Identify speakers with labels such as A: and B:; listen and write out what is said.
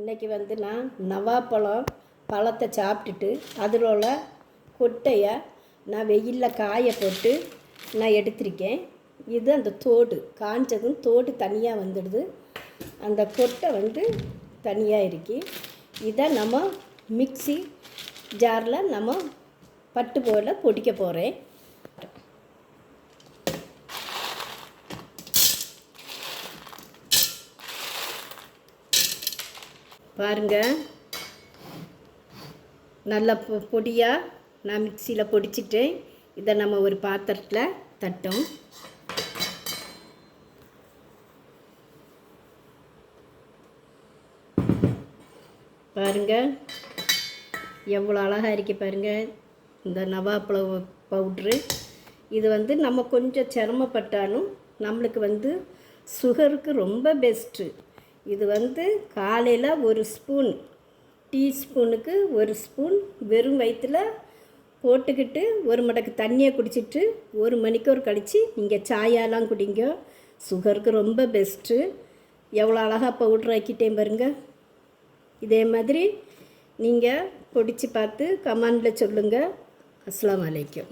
A: இன்றைக்கி வந்து நான் நவாப்பழம் பழத்தை சாப்பிட்டுட்டு அதில் உள்ள கொட்டையை நான் வெயிலில் காய போட்டு நான் எடுத்திருக்கேன். இது அந்த தோடு காஞ்சதும் தோடு தனியாக வந்துடுது. அந்த கொட்டை வந்து தனியாக இருக்கு. இதை நம்ம மிக்ஸி ஜாரில் நம்ம பட்டு போல பொடிக்க போகிறேன் பாருங்க. நல்லா பொ பொடியாக நான் மிக்சியில் பொடிச்சிட்டேன் இதை நம்ம ஒரு பாத்திரத்தில் தட்டோம். பாருங்க. எவ்வளோ அழகாக இருக்கு பாருங்கள் இந்த நவாப்பழ பவுட்ரு. இது வந்து நம்ம கொஞ்சம் சிரமப்பட்டாலும் நம்மளுக்கு வந்து சுகருக்கு ரொம்ப பெஸ்ட்டு இது வந்து காலையில் ஒரு ஸ்பூன் டீஸ்பூனுக்கு ஒரு ஸ்பூன் வெறும் வயிற்றில் போட்டுக்கிட்டு ஒரு மடக்கு தண்ணியை குடிச்சிட்டு ஒரு மணிக்கூர் கழித்து நீங்கள் சாயாலாம் குடிங்க. சுகருக்கு ரொம்ப பெஸ்ட்டு எவ்வளோ அழகாக பவுட்ரு ஆக்கிட்டேன் பாருங்க. இதே மாதிரி நீங்கள் பிடிச்சி பார்த்து கமெண்டில் சொல்லுங்கள் அஸ்லாம் அலைக்கும்.